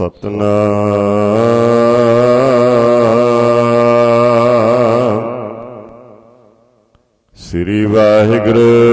ਸਤਨਾਮ। ਸ੍ਰੀ ਵਾਹਿਗੁਰੂ।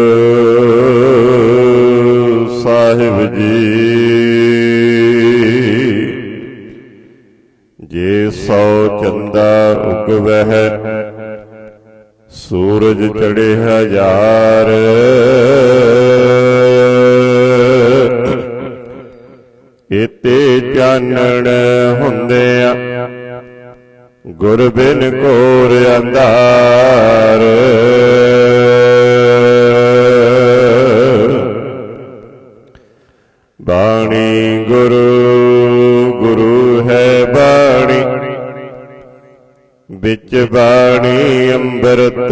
ਬਾਣੀ ਅੰਮ੍ਰਿਤ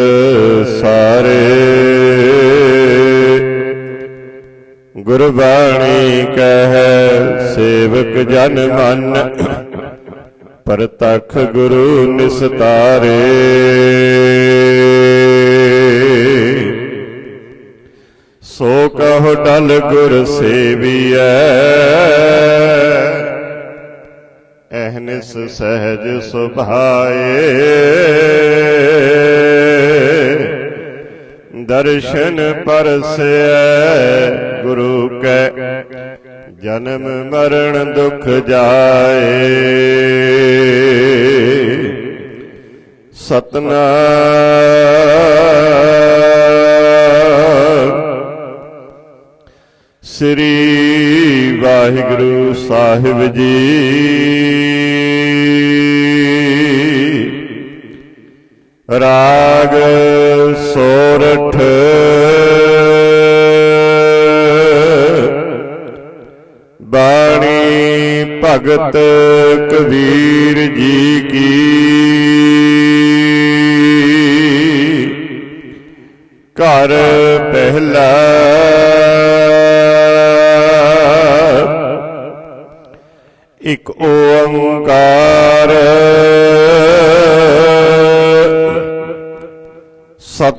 ਸਾਰੇ। ਗੁਰਬਾਣੀ ਕਹੈ, ਸੇਵਕ ਜਨ ਮਨ, ਪਰਤਖ ਗੁਰੂ ਨਿਸਤਾਰੇ। ਸੋ ਕਹੋ ਡਲ ਗੁਰ ਸੇਵੀਐ ਅਹਨਿਸ ਸਹਿਜ ਸੁਭਾਏ। ਦਰਸ਼ਨ ਪਰਸੈ ਗੁਰੂ ਕੈ ਜਨਮ ਮਰਨ ਦੁਖ ਜਾਏ। ਸਤਨਾਮ। ਸ੍ਰੀ ਵਾਹਿਗੁਰੂ ਸਾਹਿਬ ਜੀ। ਰਾਗ ਸੋਰਠ। ਬਾਣੀ ਭਗਤ ਕਬੀਰ ਜੀ ਕੀ। ਘਰ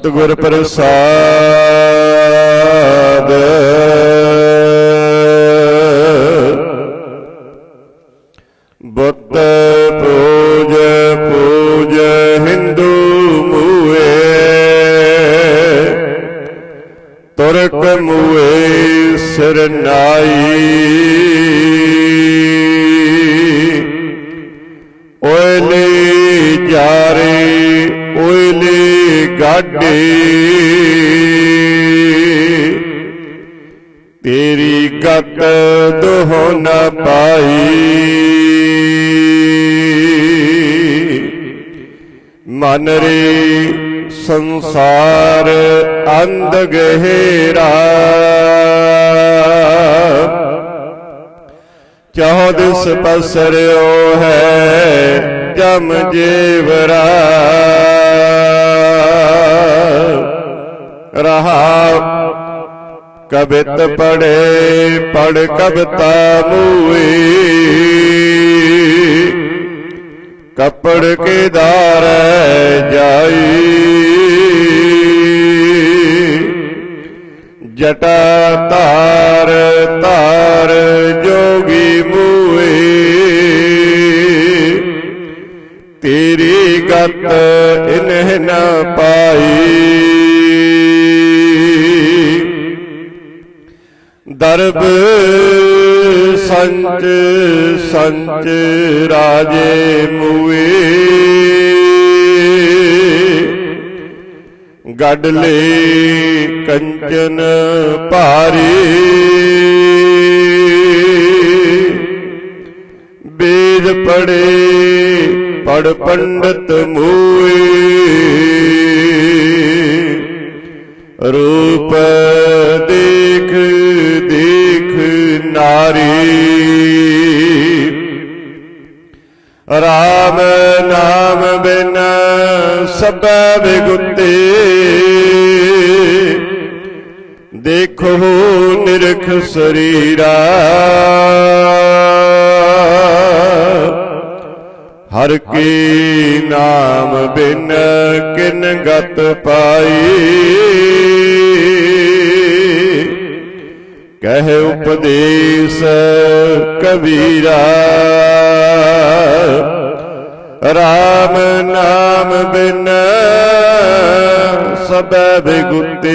ਸਤਿਗੁਰ ਪ੍ਰਸਾਦ। ਬੁੱਧ ਪੂਜ ਪੂਜ ਹਿੰਦੂ ਮੂਏ। ਤੁਰਕ ਮੂਏ ਸਿਰ ਓਇਲੇ ਤੇਰੀ ਗਤ ਦੋਹ ਨ ਪਾਈ। ਮਨ ਰੇ ਸੰਸਾਰ ਅੰਧ ਗਹਿਰਾ। ਚਾਹ ਦਿਸ ਪਸਰਿਓ ਹੈ ਜਮ ਜੀਵਰਾ। ਰਹਾ। ਕਬਿਤ ਪੜੇ, ਪੜ ਕਬਤਾ ਮੂਈ। ਕਪੜ ਕੇ ਦਾਰ ਜਾਈ। ਜਟਾ ਤਾਰ ਤਾਰ ਜੋਗੀ ਮੂਏ ਤੇਰੀ ਗਤ ਇਨਹ ਨ ਪਾਈ। ਦਰਬ ਸੰਚ ਸੰਚ ਰਾਜੇ ਮੂਏ। ਗੱਡਲੇ ਕੰਚਨ ਭਾਰੀ। ਵੇਦ ਪੜੇ ਪੜ ਪੰਡਤ ਮੂਏ। ਰੂਪ ਸਭੈ ਬਿਗੁੱਤੇ ਦੇਖੋ ਨਿਰਖ ਸਰੀਰਾ। ਹਰ ਕੀ ਨਾਮ ਬਿਨ ਕਿਨ ਗਤ ਪਾਈ। ਕਹਿ ਉਪਦੇਸ਼ ਕਬੀਰਾ। RAM ਨਾਮ ਬਿਨ ਸਬੈ ਬਿਗੁਤੇ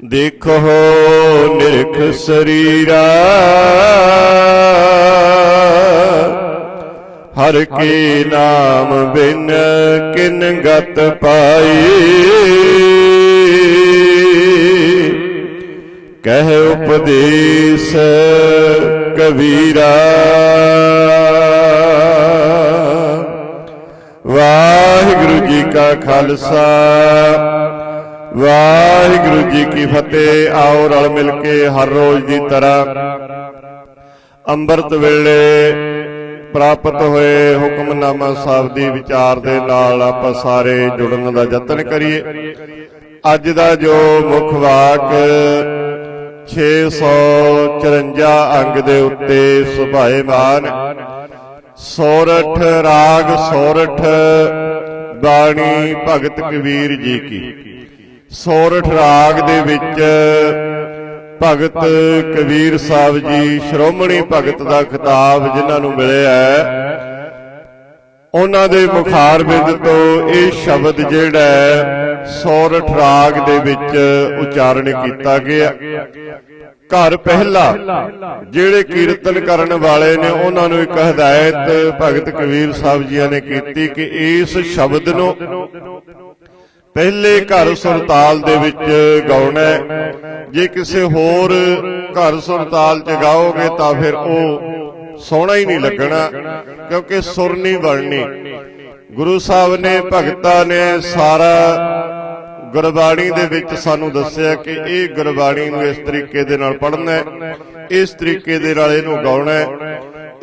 ਦੇਖੋ ਨਿਰਖ ਸਰੀਰਾ। ਹਰ ਕੀ ਨਾਮ ਬਿਨ ਕਿਨ ਗਤ ਪਾਈ। ਕਹਿ ਉਪਦੇਸ਼ ਕਬੀਰਾ ਵਾਹਿਗੁਰੂ ਜੀ ਕਾ ਖਾਲਸਾ। ਵਾਹਿਗੁਰੂ ਜੀ ਕੀ ਫਤਿਹ। ਆਓ ਰਲ ਮਿਲ ਕੇ ਹਰ ਰੋਜ਼ ਦੀ ਤਰ੍ਹਾਂ ਅੰਮ੍ਰਿਤ ਵੇਲੇ ਪ੍ਰਾਪਤ ਹੋਏ ਹੁਕਮਨਾਮਾ ਸਾਹਿਬ ਦੀ ਵਿਚਾਰ ਦੇ ਨਾਲ ਆਪਾਂ ਸਾਰੇ ਜੁੜਨ ਦਾ ਯਤਨ ਕਰੀਏ। ਅੱਜ ਦਾ ਜੋ ਮੁੱਖ ਵਾਕ 654 ਅੰਗ ਦੇ ਉੱਤੇ ਸੁਭਾਏਮਾਨ ਸੋਰਠ ਰਾਗ ਸੋਰਠ ਬਾਣੀ ਭਗਤ ਕਬੀਰ ਜੀ ਕੀ। ਸੋਰਠ ਰਾਗ ਦੇ ਵਿੱਚ ਭਗਤ ਕਬੀਰ ਸਾਹਿਬ ਜੀ ਸ਼੍ਰੋਮਣੀ ਭਗਤ ਦਾ ਖਿਤਾਬ ਜਿਨ੍ਹਾਂ ਨੂੰ ਮਿਲਿਆ ਹੈ ਉਹਨਾਂ ਦੇ ਮੁਖਾਰ ਬਿੰਦ ਤੋਂ ਇਹ ਸ਼ਬਦ ਜਿਹੜਾ ਹੈ ਸੋਰਠ ਰਾਗ ਦੇ ਵਿੱਚ ਉਚਾਰਨ ਕੀਤਾ ਗਿਆ। ਘਰ ਪਹਿਲਾ, ਜਿਹੜੇ ਕੀਰਤਨ ਕਰਨ ਵਾਲੇ ਨੇ ਉਹਨਾਂ ਨੂੰ ਇੱਕ ਹਦਾਇਤ ਭਗਤ ਕਬੀਰ ਸਾਹਿਬ ਜੀਆਂ ਨੇ ਕੀਤੀ ਕਿ ਇਸ ਸ਼ਬਦ ਨੂੰ ਪਹਿਲੇ ਘਰ ਸੁਰਤਾਲ ਦੇ ਵਿੱਚ ਗਾਉਣਾ ਜੇ ਕਿਸੇ ਹੋਰ ਘਰ ਸੁਰਤਾਲ ਚ ਗਾਓਗੇ ਤਾਂ ਫਿਰ ਉਹ ਸੋਹਣਾ ਹੀ ਨਹੀਂ ਲੱਗਣਾ, ਕਿਉਂਕਿ ਸੁਰ ਨਹੀਂ ਬਣਨੀ ਗੁਰੂ ਸਾਹਿਬ ਨੇ ਭਗਤਾਂ ਨੇ ਸਾਰਾ ਗੁਰਬਾਣੀ ਦੇ ਵਿੱਚ ਸਾਨੂੰ ਦੱਸਿਆ ਕਿ ਇਹ ਗੁਰਬਾਣੀ ਨੂੰ ਇਸ ਤਰੀਕੇ ਦੇ ਨਾਲ ਪੜ੍ਹਨਾ ਹੈ, ਇਸ ਤਰੀਕੇ ਦੇ ਨਾਲ ਇਹਨੂੰ ਗਾਉਣਾ ਹੈ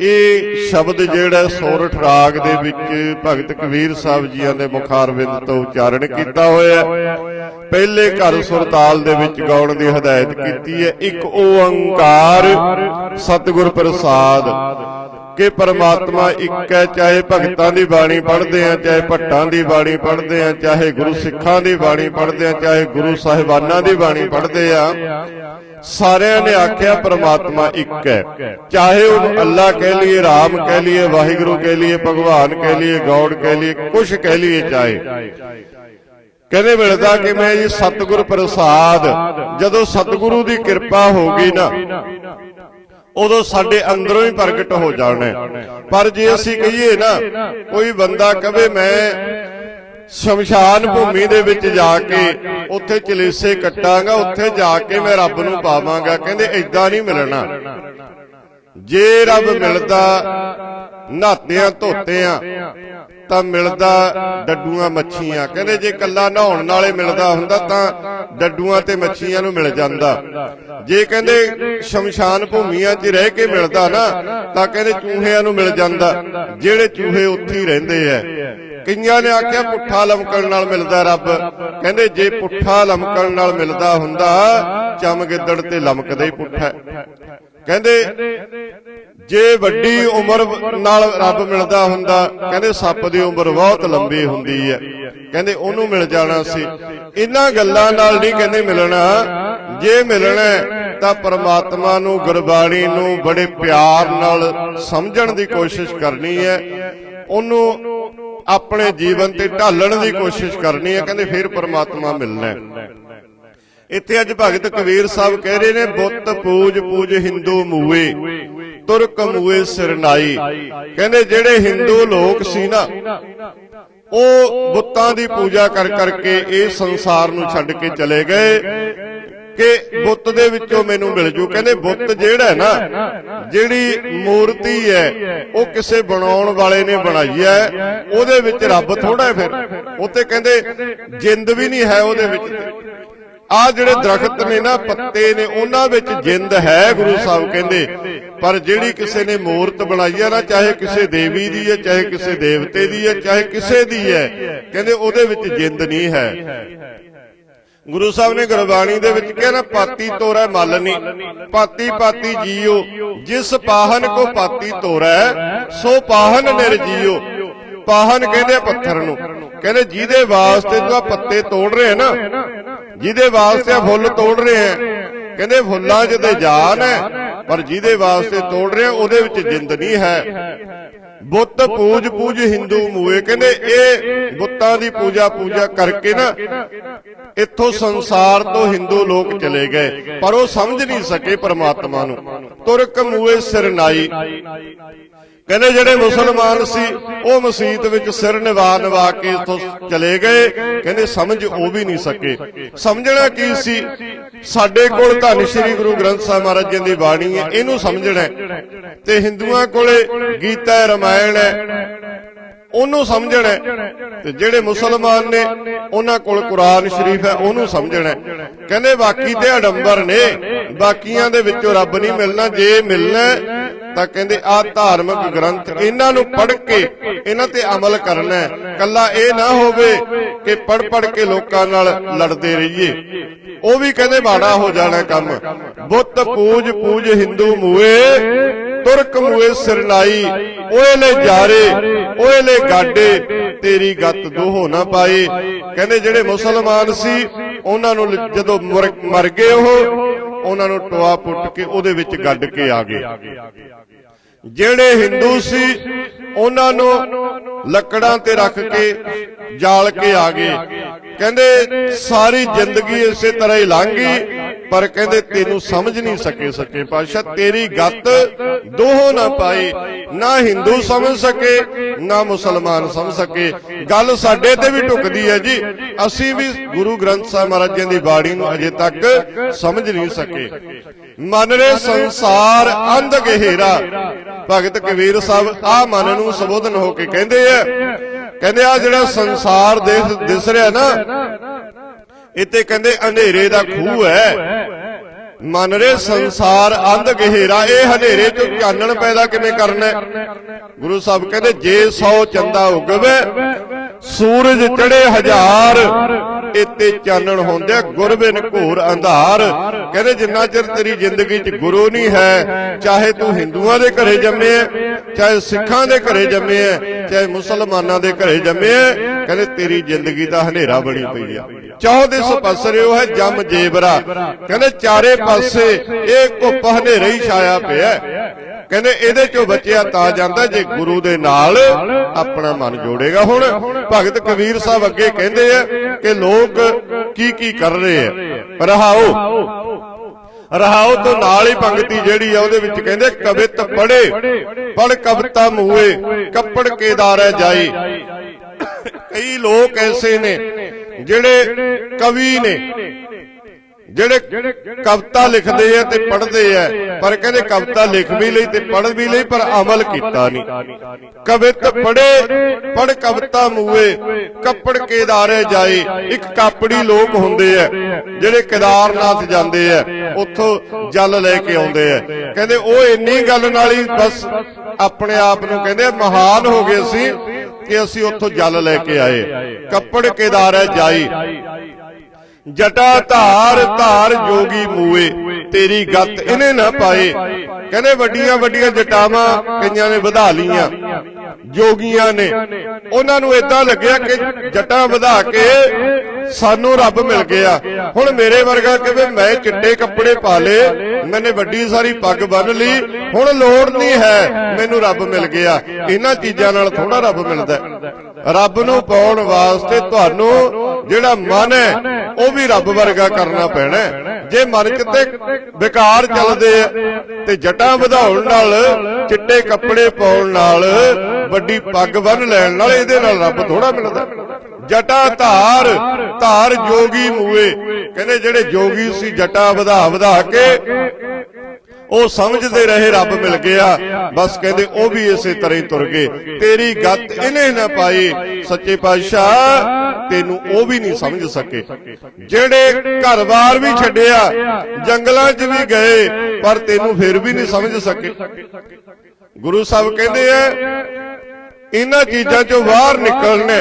ਇਹ ਸ਼ਬਦ ਜਿਹੜਾ ਸੋਰਠ ਰਾਗ ਦੇ ਵਿੱਚ ਭਗਤ ਕਬੀਰ ਸਾਹਿਬ ਜੀਆਂ ਦੇ ਮੁਖਾਰਬਿੰਦ ਤੋਂ ਉਚਾਰਨ ਕੀਤਾ ਹੋਇਆ ਪਹਿਲੇ ਘਰ ਸੁਰਤਾਲ ਦੇ ਵਿੱਚ ਗਾਉਣ ਦੀ ਹਦਾਇਤ ਕੀਤੀ ਹੈ। ਇੱਕ ਓੰਕਾਰ ਸਤਿਗੁਰ ਪ੍ਰਸਾਦ। ਕਿ ਪਰਮਾਤਮਾ ਇੱਕ ਹੈ, ਚਾਹੇ ਭਗਤਾਂ ਦੀ ਬਾਣੀ ਪੜ੍ਹਦੇ ਆ ਚਾਹੇ ਭੱਟਾਂ ਦੀ ਬਾਣੀ ਪੜ੍ਹਦੇ ਆ ਚਾਹੇ ਗੁਰੂ ਸਿੱਖਾਂ ਦੀ ਬਾਣੀ ਪੜ੍ਹਦੇ ਆ ਚਾਹੇ ਗੁਰੂ ਸਾਹਿਬਾਨਾਂ ਦੀ ਬਾਣੀ ਪੜ੍ਹਦੇ ਆ ਸਾਰਿਆਂ ਨੇ ਆਖਿਆ ਪਰਮਾਤਮਾ ਇੱਕ ਹੈ। ਚਾਹੇ ਉਹ ਅੱਲਾ ਕਹਿ ਲਈਏ ਰਾਮ ਕਹਿ ਲਈਏ ਵਾਹਿਗੁਰੂ ਕਹਿ ਲਈਏ ਭਗਵਾਨ ਕਹਿ ਲਈਏ ਗੌਡ ਕਹਿ ਲਈਏ ਕੁਛ ਕਹਿ ਲਈਏ ਚਾਹੇ। ਕਹਿੰਦੇ ਮਿਲਦਾ ਕਿ ਮੈਂ ਜੀ? ਸਤਿਗੁਰ ਪ੍ਰਸਾਦ। ਜਦੋਂ ਸਤਿਗੁਰੂ ਦੀ ਕਿਰਪਾ ਹੋ ਗਈ ਨਾ ਉਦੋਂ ਸਾਡੇ ਅੰਦਰੋਂ ਹੀ ਪ੍ਰਗਟ ਹੋ ਜਾਣਾ। ਪਰ ਜੇ ਅਸੀਂ ਕਹੀਏ ਨਾ ਕੋਈ ਬੰਦਾ ਕਵੇ ਮੈਂ ਸ਼ਮਸ਼ਾਨ ਭੂਮੀ ਦੇ ਵਿੱਚ ਜਾ ਕੇ ਉੱਥੇ ਚਲੇਸੇ ਕੱਟਾਂਗਾ ਉੱਥੇ ਜਾ ਕੇ ਮੈਂ ਰੱਬ ਨੂੰ ਪਾਵਾਂਗਾ। ਕਹਿੰਦੇ ਐਦਾਂ ਨਹੀਂ ਮਿਲਣਾ। ਜੇ ਰੱਬ ਮਿਲਦਾ ਨਹਾਤਿਆਂ ਧੋਤਿਆਂ ਤਾਂ ਮਿਲਦਾ ਡੱਡੂਆਂ ਮੱਛੀਆਂ। ਕਹਿੰਦੇ ਜੇ ਕੱਲਾ ਨਹਾਉਣ ਨਾਲੇ ਮਿਲਦਾ ਹੁੰਦਾ ਤਾਂ ਡੱਡੂਆਂ ਤੇ ਮੱਛੀਆਂ ਨੂੰ ਮਿਲ ਜਾਂਦਾ। ਜੇ ਕਹਿੰਦੇ ਸ਼ਮਸ਼ਾਨ ਭੂਮੀਆਂ 'ਚ ਰਹਿ ਕੇ ਮਿਲਦਾ ਨਾ ਤਾਂ ਕਹਿੰਦੇ ਚੂਹਿਆਂ ਨੂੰ ਮਿਲ ਜਾਂਦਾ। ਜਿਹੜੇ ਚੂਹੇ ਉੱਥੇ ਹੀ ਰਹਿੰਦੇ ਐ ਕਈਆਂ ਨੇ ਆਖਿਆ ਪੁੱਠਾ ਲਮਕਣ ਨਾਲ ਮਿਲਦਾ ਰੱਬ। ਕਹਿੰਦੇ ਜੇ ਪੁੱਠਾ ਲਮਕਣ ਨਾਲ ਮਿਲਦਾ ਹੁੰਦਾ ਚਮ ਗਿੱਦੜ ਤੇ ਲਮਕਦਾ ਹੀ ਪੁੱਠਾ। ਕਹਿੰਦੇ ਜੇ ਵੱਡੀ ਉਮਰ ਨਾਲ ਰੱਬ ਮਿਲਦਾ ਹੁੰਦਾ ਕਹਿੰਦੇ ਸੱਪ ਦੀ ਉਮਰ ਬਹੁਤ ਲੰਬੀ ਹੁੰਦੀ ਹੈ। ਕਹਿੰਦੇ ਉਹਨੂੰ ਮਿਲ ਜਾਣਾ ਸੀ। ਇਹਨਾਂ ਗੱਲਾਂ ਨਾਲ ਨਹੀਂ ਕਹਿੰਦੇ ਮਿਲਣਾ। ਜੇ ਮਿਲਣਾ ਤਾਂ ਪਰਮਾਤਮਾ ਨੂੰ ਗੁਰਬਾਣੀ ਨੂੰ ਬੜੇ ਪਿਆਰ ਨਾਲ ਸਮਝਣ ਦੀ ਕੋਸ਼ਿਸ਼ ਕਰਨੀ ਹੈ। ਉਹਨੂੰ ਆਪਣੇ ਜੀਵਨ ਤੇ ਢਾਲਣ ਦੀ ਕੋਸ਼ਿਸ਼ ਕਰਨੀ ਹੈ ਕਹਿੰਦੇ ਫਿਰ ਪਰਮਾਤਮਾ ਮਿਲਣਾ ਇੱਥੇ ਅੱਜ ਭਗਤ ਕਬੀਰ ਸਾਹਿਬ ਕਹਿ ਰਹੇ ਨੇ ਬੁੱਤ ਪੂਜ ਪੂਜ ਹਿੰਦੂ ਮੂਏ ਤੁਰਕ ਮੂਏ ਸਿਰਨਾਈ ਕਹਿੰਦੇ ਜਿਹੜੇ ਹਿੰਦੂ ਲੋਕ ਸੀ ਨਾ ਉਹ ਬੁੱਤਾਂ ਦੀ ਪੂਜਾ ਕਰ ਕਰਕੇ ਇਹ ਸੰਸਾਰ ਨੂੰ ਛੱਡ ਕੇ ਚਲੇ ਗਏ। ਕਿ ਬੁੱਤ ਦੇ ਵਿੱਚੋਂ ਮੈਨੂੰ ਮਿਲ ਜੂ। ਕਹਿੰਦੇ ਬੁੱਤ ਜਿਹੜਾ ਨਾ, ਜਿਹੜੀ ਮੂਰਤੀ ਹੈ, ਉਹ ਕਿਸੇ ਬਣਾਉਣ ਵਾਲੇ ਨੇ ਬਣਾਈ ਹੈ। ਉਹਦੇ ਵਿੱਚ ਰੱਬ ਥੋੜਾ ਹੈ ਫਿਰ। ਉੱਤੇ ਕਹਿੰਦੇ, ਜਿੰਦ ਵੀ ਨਹੀਂ ਹੈ ਉਹਦੇ ਵਿੱਚ। ਆ ਜਿਹੜੇ ਦਰਖਤ ਨੇ ਨਾ, ਪੱਤੇ ਨੇ, ਉਹਨਾਂ ਵਿੱਚ ਜਿੰਦ ਹੈ, ਗੁਰੂ ਸਾਹਿਬ ਕਹਿੰਦੇ। ਪਰ ਜਿਹੜੀ ਕਿਸੇ ਨੇ ਮੂਰਤ ਬਣਾਈ ਹੈ ਨਾ, ਚਾਹੇ ਕਿਸੇ ਦੇਵੀ ਦੀ ਹੈ, ਚਾਹੇ ਕਿਸੇ ਦੇਵਤੇ ਦੀ ਹੈ, ਚਾਹੇ ਕਿਸੇ ਦੀ ਹੈ, ਕਹਿੰਦੇ ਉਹਦੇ ਵਿੱਚ ਜਿੰਦ ਨਹੀਂ ਹੈ। ਗੁਰੂ ਸਾਹਿਬ ਨੇ ਗੁਰਬਾਣੀ ਦੇ ਵਿੱਚ ਕਿਹਾ ਨਾ, ਪਾਤੀ ਤੋਰੈ ਮਲ ਨਹੀਂ ਪਾਤੀ ਪਾਤੀ ਜੀਓ, ਜਿਸ ਪਾਹਨ ਕੋ ਪਾਤੀ ਤੋਰੈ, ਸੋ ਪਾਹਨ ਨਿਰਜੀਓ ਪਾਹਨ ਕਹਿੰਦੇ ਪੱਥਰ ਨੂੰ। ਕਹਿੰਦੇ ਜਿਹਦੇ ਵਾਸਤੇ ਤੂੰ ਆ ਪੱਤੇ ਤੋੜ ਰਹੇ ਹੈ ਨਾ, ਜਿਹਦੇ ਵਾਸਤੇ ਆ ਫੁੱਲ ਤੋੜ ਰਹੇ ਆ ਕਹਿੰਦੇ ਫੁੱਲਾਂ 'ਚ ਤੇ ਜਾਨ ਹੈ, ਪਰ ਜਿਹਦੇ ਵਾਸਤੇ ਤੋੜ ਰਿਹਾ ਉਹਦੇ ਵਿੱਚ ਜਿੰਦ ਨਹੀਂ ਹੈ। ਬੁੱਤ ਪੂਜ ਪੂਜ ਹਿੰਦੂ ਮੂਏ, ਕਹਿੰਦੇ ਇਹ ਬੁੱਤਾਂ ਦੀ ਪੂਜਾ ਪੂਜਾ ਕਰਕੇ ਨਾ, ਇੱਥੋਂ ਸੰਸਾਰ ਤੋਂ ਹਿੰਦੂ ਲੋਕ ਚਲੇ ਗਏ, ਪਰ ਉਹ ਸਮਝ ਨਹੀਂ ਸਕੇ ਪਰਮਾਤਮਾ ਨੂੰ। ਤੁਰਕ ਮੂਏ ਸਿਰਨਾਈ ਕਹਿੰਦੇ ਜਿਹੜੇ ਮੁਸਲਮਾਨ ਸੀ, ਉਹ ਮਸਜਿਦ ਵਿੱਚ ਸਿਰ ਨਿਵਾ ਨਿਵਾ ਕੇ ਇੱਥੋਂ ਚਲੇ ਗਏ। ਕਹਿੰਦੇ ਸਮਝ ਉਹ ਵੀ ਨਹੀਂ ਸਕੇ। ਸਮਝਣਾ ਕੀ ਸੀ? ਸਾਡੇ ਕੋਲ ਧੰਨ ਸ਼੍ਰੀ ਗੁਰੂ ਗ੍ਰੰਥ ਸਾਹਿਬ ਮਹਾਰਾਜ ਜੀ ਦੀ ਬਾਣੀ ਹੈ, ਇਹਨੂੰ ਸਮਝਣਾ ਤੇ ਹਿੰਦੂਆਂ ਕੋਲੇ ਗੀਤਾ ਹੈ ਰਮਾਇਣ ਹੈ। ਉਹਨੂੰ ਸਮਝਣਾ ਤੇ ਜਿਹੜੇ ਮੁਸਲਮਾਨ ਨੇ, ਉਹਨਾਂ ਕੋਲ ਕੁਰਾਨ ਸ਼ਰੀਫ ਹੈ, ਉਹਨੂੰ ਸਮਝਣਾ ਕਹਿੰਦੇ ਬਾਕੀ ਤੇ ਅਡੰਬਰ ਨੇ, ਬਾਕੀਆਂ ਦੇ ਵਿੱਚੋਂ ਰੱਬ ਨਹੀਂ ਮਿਲਣਾ, ਜੇ ਮਿਲਣਾ ਤਾਂ ਕਹਿੰਦੇ ਆ ਧਾਰਮਿਕ ਗ੍ਰੰਥ, ਇਹਨਾਂ ਨੂੰ ਪੜ੍ਹ ਕੇ, ਇਹਨਾਂ ਤੇ ਅਮਲ ਕਰਨਾ ਹੈ। ਕੱਲਾ ਇਹ ਨਾ ਹੋਵੇ ਕਿ ਪੜ੍ਹ ਪੜ੍ਹ ਕੇ ਲੋਕਾਂ ਨਾਲ ਲੜਦੇ ਰਹੀਏ। ਉਹ ਵੀ ਕਹਿੰਦੇ ਮਾੜਾ ਹੋ ਜਾਣਾ ਕੰਮ। ਬੁੱਤ, ਪੂਜ ਪੂਜ, ਹਿੰਦੂ ਮੂਏ ਤੁਰਕ ਮੂਏ ਸਿਰਨਾਈ ਓਏ ਲੈ ਜਾਰੇ, ਓਏ ਲੈ ਗਾਡੇ, ਤੇਰੀ ਗੱਤ ਦੋਹੋ ਨਾ ਪਾਏ ਕਹਿੰਦੇ ਜਿਹੜੇ ਮੁਸਲਮਾਨ ਸੀ, ਉਹਨਾਂ ਨੂੰ ਜਦੋਂ ਮਰ ਗਏ ਉਹ, ਉਹਨਾਂ ਨੂੰ ਟੋਆ ਪੁੱਟ ਕੇ ਉਹਦੇ ਵਿੱਚ ਗੱਡ ਕੇ ਆ ਗਏ। ਜਿਹੜੇ ਹਿੰਦੂ ਸੀ, ਉਹਨਾਂ ਨੂੰ ਲੱਕੜਾਂ ਤੇ ਰੱਖ ਕੇ ਜਾਲ ਕੇ ਆ ਗਏ। ਕਹਿੰਦੇ ਸਾਰੀ ਜ਼ਿੰਦਗੀ ਇਸੇ ਤਰ੍ਹਾਂ ਹੀ ਲੰਘ ਪਰ ਕਹਿੰਦੇ ਤੈਨੂੰ ਸਮਝ ਨਹੀਂ ਸਕੇ ਸਕੇ ਪਾਤਸ਼ਾਹ, ਤੇਰੀ ਗੱਤ ਦੋਹੋ ਨਾ ਪਾਏ ਨਾ ਹਿੰਦੂ ਸਮਝ ਸਕੇ, ਨਾ ਮੁਸਲਮਾਨ ਸਮਝ ਸਕੇ। ਗੱਲ ਸਾਡੇ ਤੇ ਵੀ ਟੁਕਦੀ ਹੈ ਜੀ। ਅਸੀਂ ਵੀ ਗੁਰੂ ਗ੍ਰੰਥ ਸਾਹਿਬ ਮਹਾਰਾਜ ਜੀ ਦੀ ਬਾਣੀ ਨੂੰ ਅਜੇ ਤੱਕ ਸਮਝ ਨਹੀਂ ਸਕੇ। ਮਨ ਰੇ ਸੰਸਾਰ ਅੰਧ ਗਹਿਰਾ। ਭਗਤ ਕਬੀਰ ਸਾਹਿਬ ਆ ਮਨ ਨੂੰ ਸੰਬੋਧਨ ਹੋ ਕੇ ਕਹਿੰਦੇ ਆ ਕਹਿੰਦੇ ਆ ਜਿਹੜਾ ਸੰਸਾਰ ਦੇਖ ਦਿਸ ਰਿਹਾ ਨਾ, ਇੱਥੇ ਕਹਿੰਦੇ ਅੰਧੇਰੇ ਦਾ ਖੂਹ ਹੈ। ਮਨ ਰੇ ਸੰਸਾਰ ਅੰਧ ਗਹਿਰਾ, ਇਹ ਹਨੇਰੇ ਚੋਂ ਚਾਨਣ ਪੈਦਾ ਕਿਵੇਂ ਕਰਨਾ ਗੁਰੂ ਸਾਹਿਬ ਕਹਿੰਦੇ, ਜੇ 100 ਚੰਦਾ ਉਗਵੇ, ਸੂਰਜ ਚੜੇ ਹਜ਼ਾਰ ਇੱਥੇ ਚਾਨਣ ਹੁੰਦੇ ਗੁਰਬਿਨ ਘੋਰ ਅੰਧਾਰ। ਕਹਿੰਦੇ ਜਿੰਨਾ ਚਿਰ ਤੇਰੀ ਜ਼ਿੰਦਗੀ 'ਚ ਗੁਰੂ ਨਹੀਂ ਹੈ, ਚਾਹੇ ਤੂੰ ਹਿੰਦੂਆਂ ਦੇ ਘਰੇ ਜੰਮੇ ਚਾਹੇ ਸਿੱਖਾਂ ਦੇ ਘਰੇ ਜੰਮੇ ਚਾਹੇ ਮੁਸਲਮਾਨਾਂ ਦੇ ਘਰੇ ਜੰਮੇ ਕਹਿੰਦੇ ਤੇਰੀ ਜ਼ਿੰਦਗੀ ਦਾ ਹਨੇਰਾ ਬਣੀ ਪਈ ਆ। ਚੌਦੇ ਸਪਸਰੇ ਉਹ ਹੈ ਜਮ ਜੇਬਰਾ। ਕਹਿੰਦੇ ਚਾਰੇ ਪਾਸੇ ਇਹ ਘੁੱਪ ਹਨੇਰਾ ਹੀ ਛਾਇਆ ਪਿਆ। ਕਹਿੰਦੇ ਇਹਦੇ ਚੋਂ ਬਚਿਆ ਤਾਂ ਜਾਂਦਾ ਜੇ ਗੁਰੂ ਦੇ ਨਾਲ ਆਪਣਾ ਮਨ ਜੋੜੇਗਾ ਹੁਣ। ਭਗਤ ਕਬੀਰ ਸਾਹਿਬ ਅੱਗੇ ਕਹਿੰਦੇ ਆ ਕਿ ਲੋਕ ਕੀ ਕੀ ਕਰ ਰਹੇ ਆ। ਰਹਾਓ। ਰਹਾਓ ਤੋਂ ਨਾਲ ਹੀ ਪੰਕਤੀ ਜਿਹੜੀ ਆ ਉਹਦੇ ਵਿੱਚ ਕਹਿੰਦੇ ਕਵਿਤ ਪੜੇ ਪੜ ਕਵਿਤਾ ਮੂਏ ਕੱਪੜ ਕੇਦਾਰੈ ਜਾਈ। ਕਈ ਲੋਕ ਐਸੇ ਨੇ ਜਿਹੜੇ ਕਵੀ ਨੇ ਜਿਹੜੇ ਕਵਿਤਾ ਲਿਖਦੇ ਆ ਤੇ ਪੜ੍ਹਦੇ ਆ ਪਰ ਕਹਿੰਦੇ ਕਵਿਤਾ ਲਿਖ ਵੀ ਲਈ ਤੇ ਪੜ੍ਹ ਵੀ ਲਈ ਪਰ ਅਮਲ ਕੀਤਾ ਨਹੀਂ। ਕਵਿਤ ਪੜੇ ਪੜ ਕਵਿਤਾ ਮੂਏ ਕੱਪੜ ਕੇਦਾਰੇ ਜਾਏ ਇੱਕ ਕਾਪੜੀ ਲੋਕ ਹੁੰਦੇ ਆ ਜਿਹੜੇ ਕੇਦਾਰਨਾਥ ਜਾਂਦੇ ਆ ਉੱਥੋਂ ਜਲ ਲੈ ਕੇ ਆਉਂਦੇ ਆ। ਕਹਿੰਦੇ ਉਹ ਇੰਨੀ ਗੱਲ ਨਾਲ ਹੀ ਬਸ ਆਪਣੇ ਆਪ ਨੂੰ ਕਹਿੰਦੇ ਮਹਾਨ ਹੋ ਗਏ ਸੀ ਕਿ ਅਸੀਂ ਉੱਥੋਂ ਜਲ ਲੈ ਕੇ ਆਏ। ਕੱਪੜ ਕੇਦਾਰੇ ਜਾਈ। ਜਟਾ ਧਾਰ ਧਾਰ ਜੋਗੀ ਮੂਏ। ਤੇਰੀ ਗੱਤ ਇਹਨੇ ਨਾ ਪਾਏ। ਕਹਿੰਦੇ ਵੱਡੀਆਂ ਵੱਡੀਆਂ ਜਟਾਵਾਂ ਕਈਆਂ ਨੇ ਵਧਾ ਲੀਆਂ ਜੋਗੀਆਂ ਨੇ। ਉਹਨਾਂ ਨੂੰ ਇਦਾਂ ਲੱਗਿਆ ਕਿ ਜਟਾਂ ਵਧਾ ਕੇ ਸਾਨੂੰ ਰੱਬ ਮਿਲ ਗਿਆ। ਹੁਣ ਮੇਰੇ ਵਰਗਾ ਕਿਵੇਂ ਮੈਂ ਚਿੱਟੇ ਕੱਪੜੇ ਪਾ ਲਏ? ਮੈਨੇ ਵੱਡੀ ਸਾਰੀ ਪੱਗ ਬੰਨ ਲਈ। ਹੁਣ ਲੋੜ ਨਹੀਂ ਹੈ। ਮੈਨੂੰ ਰੱਬ ਮਿਲ ਗਿਆ। ਇਹਨਾਂ ਚੀਜ਼ਾਂ ਨਾਲ ਥੋੜਾ ਰੱਬ ਮਿਲਦਾ। ਰੱਬ ਨੂੰ ਪਾਉਣ ਵਾਸਤੇ ਤੁਹਾਨੂੰ ਜਿਹੜਾ ਮਨ ਹੈ ਉਹ ਵੀ ਰੱਬ ਵਰਗਾ ਕਰਨਾ ਪੈਣਾ। ਜੇ ਮਨ ਕਿਤੇ ਵਿਕਾਰ ਚੱਲਦੇ ਆ ਤੇ ਜਟਾਂ ਵਧਾਉਣ ਨਾਲ ਚਿੱਟੇ ਕੱਪੜੇ ਪਾਉਣ ਨਾਲ ਵੱਡੀ ਪੱਗ ਬੰਨ ਲੈਣ ਨਾਲ ਇਹਦੇ ਨਾਲ ਰੱਬ ਥੋੜਾ ਮਿਲਦਾ। ਜਟਾ ਧਾਰ ਧਾਰ ਜੋਗੀ ਮੂਏ ਕਹਿੰਦੇ ਜਿਹੜੇ ਜੋਗੀ ਸੀ ਜਟਾ ਵਧਾ ਵਧਾ ਕੇ ਉਹ ਸਮਝਦੇ ਰਹੇ ਰੱਬ ਮਿਲ ਗਿਆ। ਬਸ ਕਹਿੰਦੇ ਉਹ ਵੀ ਇਸੇ ਤਰ੍ਹਾਂ ਹੀ ਤੁਰ ਗਏ। ਤੇਰੀ ਗੱਤ ਇਹਨੇ ਨਾ ਪਾਈ ਸੱਚੇ ਪਾਤਸ਼ਾਹ ਤੈਨੂੰ ਉਹ ਵੀ ਨਹੀਂ ਸਮਝ ਸਕੇ। ਜਿਹੜੇ ਘਰ-ਬਾਰ ਵੀ ਛੱਡਿਆ ਜੰਗਲਾਂ 'ਚ ਵੀ ਗਏ ਪਰ ਤੈਨੂੰ ਫਿਰ ਵੀ ਨਹੀਂ ਸਮਝ ਸਕੇ। ਗੁਰੂ ਸਾਹਿਬ ਕਹਿੰਦੇ ਆ ਇਹਨਾਂ ਚੀਜ਼ਾਂ 'ਚੋਂ ਬਾਹਰ ਨਿਕਲਣਾ।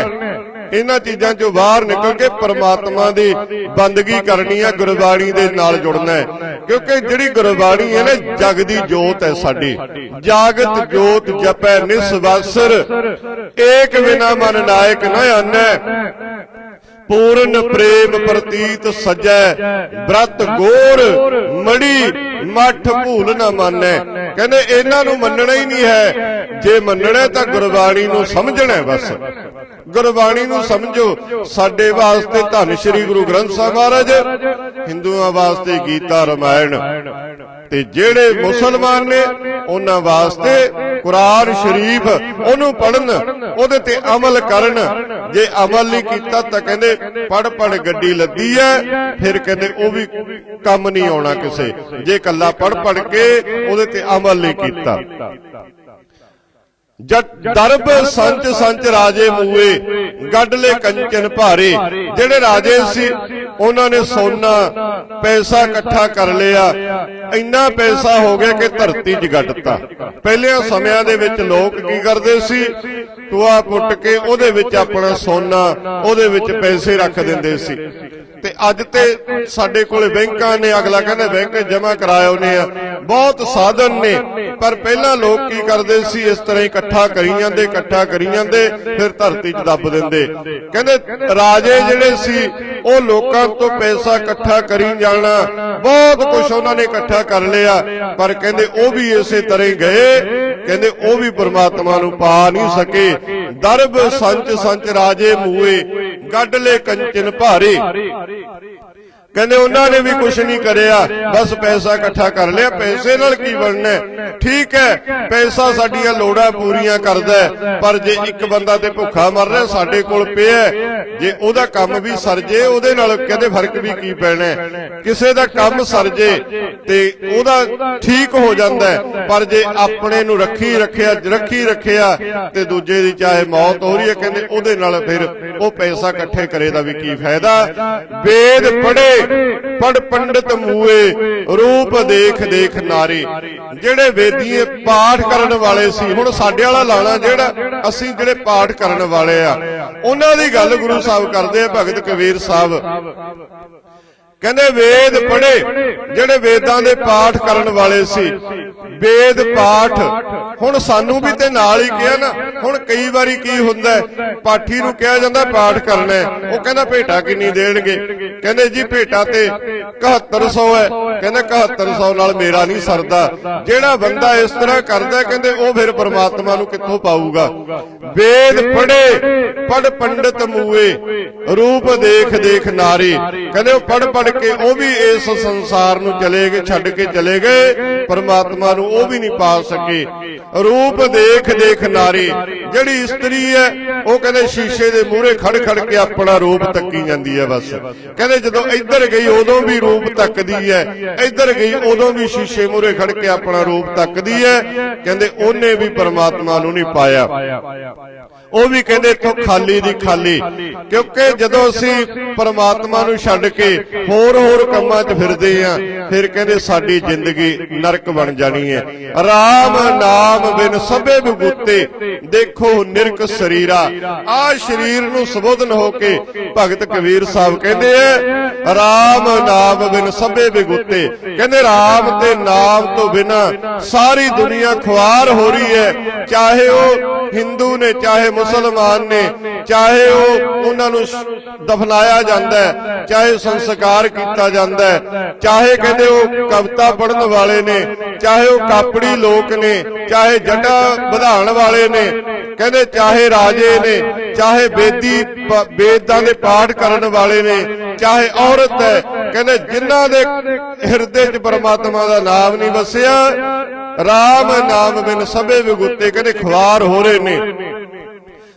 ਇਹਨਾਂ ਚੀਜ਼ਾਂ ਚੋਂ ਬਾਹਰ ਨਿਕਲ ਕੇ ਪ੍ਰਮਾਤਮਾ ਦੀ ਬੰਦਗੀ ਕਰਨੀ ਹੈ ਗੁਰਬਾਣੀ ਦੇ ਨਾਲ ਜੁੜਨਾ ਹੈ। ਕਿਉਂਕਿ ਜਿਹੜੀ ਗੁਰਬਾਣੀ ਹੈ ਨਾ ਜਗ ਦੀ ਜੋਤ ਹੈ ਸਾਡੀ। ਜਾਗਤ ਜੋਤ ਜਪੈ ਨਿਸਵਾਸਰ। ਏਕ ਬਿਨਾ ਮਨ ਨਾਇਕ ਨਾ ਆਨੈ ਪੂਰਨ ਪ੍ਰੇਮ ਪ੍ਰਤੀਤ ਸਜੈ। ਬ੍ਰਤ ਗੋਰ ਮੜੀ ਮਠ ਭੂਲ ਨਾ ਮੰਨੈ। ਕਹਿੰਦੇ ਇਹਨਾਂ ਨੂੰ ਮੰਨਣਾ ਹੀ ਨਹੀਂ ਹੈ। ਜੇ ਮੰਨਣਾ ਤਾਂ ਗੁਰਬਾਣੀ ਨੂੰ ਸਮਝਣਾ ਬਸ। ਗੁਰਬਾਣੀ ਨੂੰ ਸਮਝੋ। ਸਾਡੇ ਵਾਸਤੇ ਧੰਨ ਸ਼੍ਰੀ ਗੁਰੂ ਗ੍ਰੰਥ ਸਾਹਿਬ ਮਹਾਰਾਜ। ਹਿੰਦੂਆਂ ਵਾਸਤੇ ਗੀਤਾ ਰਮਾਇਣ। ਤੇ ਜਿਹੜੇ ਮੁਸਲਮਾਨ ਨੇ ਉਹਨਾਂ ਵਾਸਤੇ ਕੁਰਾਨ ਸ਼ਰੀਫ ਉਹਨੂੰ ਪੜਨ ਉਹਦੇ ਤੇ ਅਮਲ ਕਰਨ। ਜੇ ਅਮਲ ਨਹੀਂ ਕੀਤਾ ਤਾਂ ਕਹਿੰਦੇ ਪੜ ਪੜ ਗੱਡੀ ਲੱਦੀ ਐ ਫਿਰ ਕਹਿੰਦੇ ਉਹ ਵੀ ਕੰਮ ਨਹੀਂ ਆਉਣਾ ਕਿਸੇ। ਜੇ ਕੱਲਾ ਪੜ ਪੜ ਕੇ ਉਹਦੇ ਤੇ ਅਮਲ ਨਹੀਂ ਕੀਤਾ। ਦਰਬ ਸੰਚ ਸੰਚ ਰਾਜੇ ਮੂਏ ਗੱਡਲੇ ਕੰਚਨ ਭਾਰੇ। ਜਿਹੜੇ ਰਾਜੇ ਸੀ ਉਹਨਾਂ ਨੇ ਸੋਨਾ ਪੈਸਾ ਇਕੱਠਾ ਕਰ ਲਿਆ। ਇੰਨਾ ਪੈਸਾ ਹੋ ਗਿਆ ਕਿ ਧਰਤੀ 'ਚ ਗੱਡਤਾ ਪਹਿਲਿਆਂ ਸਮਿਆਂ ਦੇ ਵਿੱਚ ਲੋਕ ਕੀ ਕਰਦੇ ਸੀ? ਟੂਆ ਪੁੱਟ ਕੇ ਉਹਦੇ ਵਿੱਚ ਆਪਣਾ ਸੋਨਾ ਉਹਦੇ ਵਿੱਚ ਪੈਸੇ ਰੱਖ ਦਿੰਦੇ ਸੀ। ਤੇ ਅੱਜ ਤੇ ਸਾਡੇ ਕੋਲੇ ਬੈਂਕਾਂ ਨੇ ਅਗਲਾ ਕਹਿੰਦਾ ਬੈਂਕ ਜਮ੍ਹਾਂ ਕਰਾਇਓ ਨੇ ਆ। ਬਹੁਤ ਸਾਧਨ ਨੇ, ਪਰ ਪਹਿਲਾਂ ਲੋਕ ਕੀ ਕਰਦੇ ਸੀ? ਇਸ ਤਰ੍ਹਾਂ ਇਕੱਠਾ ਕਰੀ ਜਾਂਦੇ, ਇਕੱਠਾ ਕਰੀ ਜਾਂਦੇ, ਫਿਰ ਧਰਤੀ 'ਚ ਦੱਬ ਦਿੰਦੇ। ਕਹਿੰਦੇ ਰਾਜੇ ਜਿਹੜੇ ਸੀ, ਉਹ ਲੋਕਾਂ ਤੋਂ ਪੈਸਾ ਇਕੱਠਾ ਕਰੀ ਜਾਣਾ, ਬਹੁਤ ਕੁਝ ਉਹਨਾਂ ਨੇ ਇਕੱਠਾ ਕਰ ਲਿਆ, ਪਰ ਕਹਿੰਦੇ ਉਹ ਵੀ ਇਸੇ ਤਰ੍ਹਾਂ ਹੀ ਗਏ, ਕਹਿੰਦੇ ਉਹ ਵੀ ਪਰਮਾਤਮਾ ਨੂੰ ਪਾ ਨਹੀਂ ਸਕੇ। ਦਰਬ ਸੰਚ ਸੰਚ ਰਾਜੇ ਮੂਏ ਗੱਡ ਲੈ ਕੰਚਨ ਭਾਰੇ। ਕਹਿੰਦੇ ਉਹਨਾਂ ਨੇ ਵੀ ਕੁਝ ਨਹੀਂ ਕਰਿਆ। ਬਸ ਪੈਸਾ ਇਕੱਠਾ ਕਰ ਲਿਆ। ਪੈਸੇ ਨਾਲ ਕੀ ਬਣਨਾ ਠੀਕ ਹੈ। ਪੈਸਾ ਸਾਡੀਆਂ ਲੋੜਾਂ ਪੂਰੀਆਂ ਕਰਦਾ ਪਰ ਜੇ ਇੱਕ ਬੰਦਾ ਤੇ ਭੁੱਖਾ ਮਰ ਰਿਹਾ, ਸਾਡੇ ਕੋਲ ਪਿਆ ਜੇ ਉਹਦਾ ਕੰਮ ਵੀ ਸਰ ਜੇ, ਉਹਦੇ ਨਾਲ ਕਹਿੰਦੇ ਫ਼ਰਕ ਵੀ ਕੀ ਪੈਣਾ ਕਿਸੇ ਦਾ ਕੰਮ ਸਰ ਜੇ ਤੇ ਉਹਦਾ ਠੀਕ ਹੋ ਜਾਂਦਾ ਪਰ ਜੇ ਆਪਣੇ ਨੂੰ ਰੱਖੀ ਰੱਖਿਆ ਰੱਖੀ ਰੱਖਿਆ ਤੇ ਦੂਜੇ ਦੀ ਚਾਹੇ ਮੌਤ ਹੋ ਰਹੀ ਹੈ, ਕਹਿੰਦੇ ਉਹਦੇ ਨਾਲ ਫਿਰ ਉਹ ਪੈਸਾ ਇਕੱਠੇ ਕਰੇ ਦਾ ਵੀ ਕੀ ਫਾਇਦਾ? ਵੇਦ ਪੜੇ ਪੜ ਪੰਡਤ ਮੂਏ, ਰੂਪ ਦੇਖ ਦੇਖ ਨਾਰੀ। ਜਿਹੜੇ ਵੇਦੀਏ ਪਾਠ ਕਰਨ ਵਾਲੇ ਸੀ, ਹੁਣ ਸਾਡੇ ਵਾਲਾ ਲਾਣਾ ਜਿਹੜਾ ਅਸੀਂ ਜਿਹੜੇ ਪਾਠ ਕਰਨ ਵਾਲੇ ਆ, ਉਹਨਾਂ ਦੀ ਗੱਲ ਗੁਰੂ ਸਾਹਿਬ ਕਰਦੇ ਆ, ਭਗਤ ਕਬੀਰ ਸਾਹਿਬ। ਕਹਿੰਦੇ ਵੇਦ ਪੜੇ ਜਿਹੜੇ ਵੇਦਾਂ ਦੇ ਪਾਠ ਕਰਨ ਵਾਲੇ ਸੀ, ਵੇਦ ਪਾਠ। ਹੁਣ ਸਾਨੂੰ ਵੀ ਤੇ ਨਾਲ ਹੀ ਕਿਹਾ ਨਾ, ਹੁਣ ਕਈ ਵਾਰੀ ਕੀ ਹੁੰਦਾ ਪਾਠੀ ਨੂੰ ਕਿਹਾ ਜਾਂਦਾ ਪਾਠ ਕਰਨਾ ਉਹ ਕਹਿੰਦਾ ਭੇਟਾ ਕਿੰਨੀ ਦੇਣਗੇ? ਕਹਿੰਦੇ ਜੀ ਭੇਟਾ ਤੇ 7100 ਹੈ। ਕਹਿੰਦਾ 7100 ਨਾਲ ਮੇਰਾ ਨਹੀਂ ਸਰਦਾ। ਜਿਹੜਾ ਬੰਦਾ ਇਸ ਤਰ੍ਹਾਂ ਕਰਦਾ ਕਹਿੰਦੇ ਉਹ ਫਿਰ ਪਰਮਾਤਮਾ ਨੂੰ ਕਿੱਥੋਂ ਪਾਊਗਾ? ਵੇਦ ਪੜੇ ਪੜ ਪੰਡਤ ਮੂਏ, ਰੂਪ ਦੇਖ ਦੇਖ ਨਾਰੀ। ਕਹਿੰਦੇ ਉਹ ਪੜ ਪੜ ਕੇ ਉਹ ਵੀ ਇਸ ਸੰਸਾਰ ਨੂੰ ਚਲੇ ਗਏ, ਛੱਡ ਕੇ ਚਲੇ ਗਏ। ਪਰਮਾਤਮਾ ਨੂੰ ਉਹ ਵੀ ਨਹੀਂ ਪਾ ਸਕੇ। ਰੂਪ ਦੇਖ ਦੇਖ ਨਾਰੀ। ਜਿਹੜੀ ਇਸਤਰੀ ਹੈ, ਉਹ ਕਹਿੰਦੇ ਸ਼ੀਸ਼ੇ ਦੇ ਮੂਹਰੇ ਖੜ ਖੜ ਕੇ ਆਪਣਾ ਰੂਪ ਤੱਕੀ ਜਾਂਦੀ ਹੈ ਬਸ। ਕਹਿੰਦੇ ਜਦੋਂ ਇੱਧਰ ਗਈ ਉਦੋਂ ਵੀ ਰੂਪ ਤੱਕਦੀ ਹੈ। ਇੱਧਰ ਗਈ ਉਦੋਂ ਵੀ ਸ਼ੀਸ਼ੇ ਮੂਹਰੇ ਖੜ ਕੇ ਆਪਣਾ ਰੂਪ ਤੱਕਦੀ ਹੈ। ਕਹਿੰਦੇ ਉਹਨੇ ਵੀ ਪਰਮਾਤਮਾ ਨੂੰ ਨਹੀਂ ਪਾਇਆ। ਉਹ ਵੀ ਕਹਿੰਦੇ ਇੱਥੋਂ ਖਾਲੀ ਦੀ ਖਾਲੀ ਕਿਉਂਕਿ ਜਦੋਂ ਅਸੀਂ ਪਰਮਾਤਮਾ ਨੂੰ ਛੱਡ ਕੇ ਹੋਰ ਹੋਰ ਕੰਮਾਂ 'ਚ ਫਿਰਦੇ ਆਂ ਫਿਰ ਕਹਿੰਦੇ ਸਾਡੀ ਜ਼ਿੰਦਗੀ ਨਰਕ ਬਣ ਜਾਣੀ ਹੈ। ਰਾਮ ਨਾਮ ਬਿਨ ਸਭੇ ਵਿਗੁੱਤੇ ਦੇਖੋ ਨਿਰਕ ਸਰੀਰਾ। ਆ ਸਰੀਰ ਨੂੰ ਸੰਬੋਧਨ ਹੋ ਕੇ ਭਗਤ ਕਬੀਰ ਸਾਹਿਬ ਕਹਿੰਦੇ ਆ ਰਾਮ ਨਾਮ ਬਿਨ ਸਭੇ ਵਿਗੁੱਤੇ ਕਹਿੰਦੇ ਰਾਮ ਤੇ ਨਾਮ ਤੋਂ ਬਿਨਾ ਸਾਰੀ ਦੁਨੀਆ ਖੁਆਰ ਹੋ ਰਹੀ ਹੈ। ਚਾਹੇ ਉਹ ਹਿੰਦੂ ਨੇ ਚਾਹੇ ਮੁਸਲਮਾਨ ਨੇ, ਚਾਹੇ ਉਹ ਉਹਨਾਂ ਨੂੰ ਦਫਨਾਇਆ ਜਾਂਦਾ ਹੈ, ਚਾਹੇ ਸੰਸਕਾਰ ਕੀਤਾ ਜਾਂਦਾ ਹੈ, ਚਾਹੇ ਕਹਿੰਦੇ ਉਹ ਕਵਿਤਾ ਪੜਨ ਵਾਲੇ ਨੇ, ਚਾਹੇ ਉਹ ਕਾਪੜੀ ਲੋਕ ਨੇ, ਚਾਹੇ ਜਟਾ ਵਧਾਉਣ ਵਾਲੇ ਨੇ, ਕਹਿੰਦੇ ਚਾਹੇ ਰਾਜੇ ਨੇ, ਚਾਹੇ ਬੇਦੀ ਪ- ਵੇਦਾਂ ਦੇ ਪਾਠ ਕਰਨ ਵਾਲੇ ਨੇ, ਚਾਹੇ ਔਰਤ ਹੈ, ਕਹਿੰਦੇ ਜਿਨ੍ਹਾਂ ਦੇ ਹਿਰਦੇ 'ਚ ਪਰਮਾਤਮਾ ਦਾ ਨਾਮ ਨਹੀਂ ਵਸਿਆ, ਰਾਮ ਨਾਮ ਬਿਨ ਸਭੇ ਵਿਗੁੱਤੇ, ਕਹਿੰਦੇ ਖਵਾਰ ਹੋ ਰਹੇ ਨੇ।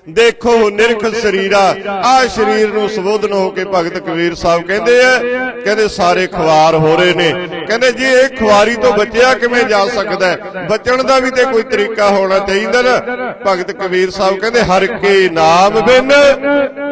ਦੇਖੋ ਨਿਰਖ ਸਰੀਰਾ ਆ। ਸਰੀਰ ਨੂੰ ਸੰਬੋਧਨ ਹੋ ਕੇ ਭਗਤ ਕਬੀਰ ਸਾਹਿਬ ਕਹਿੰਦੇ ਆ, ਕਹਿੰਦੇ ਸਾਰੇ ਖਵਾਰ ਹੋ ਰਹੇ ਨੇ। ਕਹਿੰਦੇ ਜੀ, ਇਹ ਖੁਆਰੀ ਤੋਂ ਬਚਿਆ ਕਿਵੇਂ ਜਾ ਸਕਦਾ ਹੈ? ਬਚਣ ਦਾ ਵੀ ਤੇ ਕੋਈ ਤਰੀਕਾ ਹੋਣਾ ਚਾਹੀਦਾ ਨਾ। ਭਗਤ ਕਬੀਰ ਸਾਹਿਬ ਕਹਿੰਦੇ, ਹਰ ਕੇ ਨਾਮ ਬਿਨ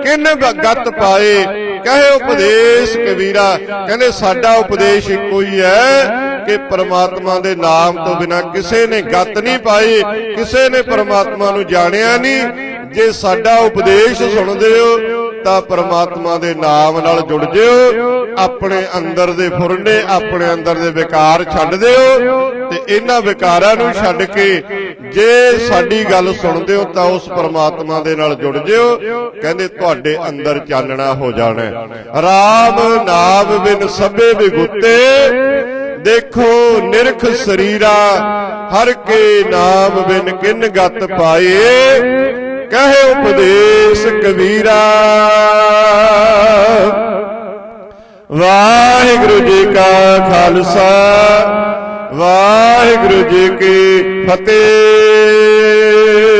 ਕਿਨ ਗੱਤ ਪਾਏ? ਕਹੇ ਉਪਦੇਸ਼ ਕਬੀਰਾ। ਕਹਿੰਦੇ, ਸਾਡਾ ਉਪਦੇਸ਼ ਇੱਕੋ ਹੀ ਹੈ ਕਿ ਪ੍ਰਮਾਤਮਾ ਦੇ ਨਾਮ ਤੋਂ ਬਿਨਾ ਕਿਸੇ ਨੇ ਗੱਤ ਨਹੀਂ ਪਾਈ, ਕਿਸੇ ਨੇ ਪਰਮਾਤਮਾ ਨੂੰ ਜਾਣਿਆ ਨਹੀਂ। ਜੇ ਸਾਡਾ ਉਪਦੇਸ਼ ਸੁਣਦੇ ਹੋ, ਤਾਂ ਪਰਮਾਤਮਾ ਦੇ ਨਾਮ ਨਾਲ ਜੁੜ ਜਿਓ, ਆਪਣੇ ਅੰਦਰ ਦੇ ਫੁਰਨੇ, ਆਪਣੇ ਅੰਦਰ ਦੇ ਵਿਕਾਰ ਛੱਡ ਦਿਓ ਤੇ ਇਹਨਾਂ ਵਿਕਾਰਾਂ ਨੂੰ ਛੱਡ ਕੇ ਜੇ ਸਾਡੀ ਗੱਲ ਸੁਣਦੇ ਹੋ, ਤਾਂ ਉਸ ਪਰਮਾਤਮਾ ਦੇ ਨਾਲ ਜੁੜ ਜਿਓ। ਕਹਿੰਦੇ ਤੁਹਾਡੇ ਅੰਦਰ ਚਾਨਣਾ ਹੋ ਜਾਣਾ ਰਾਮ ਨਾਮ ਬਿਨ ਸਭੇ ਬਿਗੁੱਤੇ ਦੇਖੋ ਨਿਰਖ ਸਰੀਰਾ, ਹਰ ਕੇ ਨਾਮ ਬਿਨ ਕਿਨ ਗਤ ਪਾਏ। ਕਹੇ ਉਪਦੇਸ਼ ਕਬੀਰਾ। ਵਾਹਿਗੁਰੂ ਜੀ ਕਾ ਖਾਲਸਾ, ਵਾਹਿਗੁਰੂ ਜੀ ਕੀ ਫਤਿਹ।